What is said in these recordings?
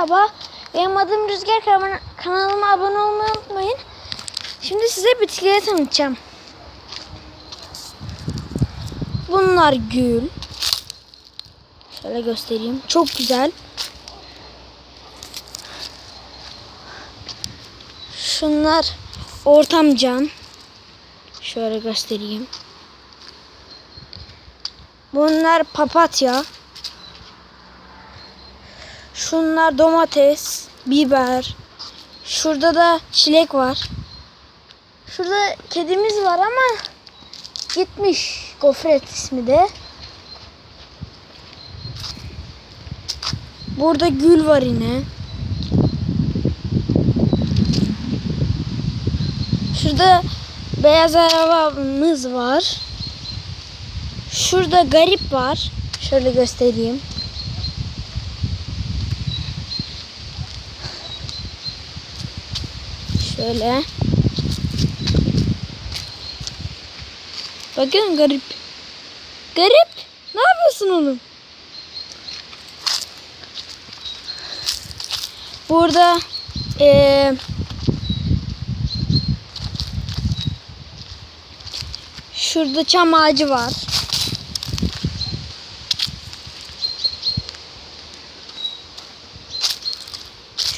merhaba. Benim adım Rüzgar Karaman. Kanalıma abone olmayı unutmayın. Şimdi size bitkileri tanıtacağım. Bunlar gül. Şöyle göstereyim. Çok güzel. Şunlar ortamcan. Şöyle göstereyim. Bunlar papatya. Şunlar domates, biber. Şurada da çilek var. Şurada kedimiz var ama gitmiş. Gofret ismi de. Burada gül var yine. Şurada beyaz arabamız var. Şurada garip var. Şöyle göstereyim. Şöyle. Bakın garip. Garip. Ne yapıyorsun oğlum? Burada eee şurada çam ağacı var.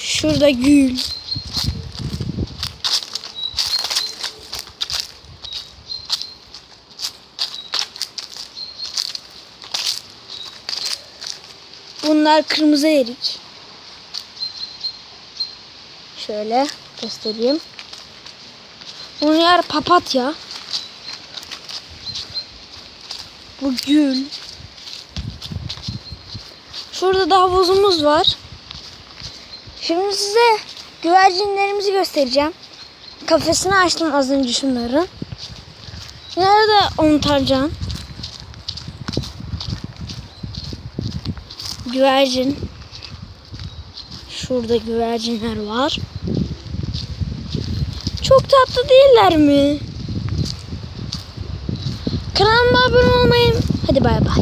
Şurada gül. Bunlar kırmızı erik. Şöyle göstereyim. Bunlar papatya. Bu gül. Şurada da havuzumuz var. Şimdi size güvercinlerimizi göstereceğim. Kafesini açtım az önce şunların. Nerede ontarcan? Güvercin. Şurada güvercinler var. Çok tatlı değiller mi? Kanalıma abone olmayı. Hadi bay bay.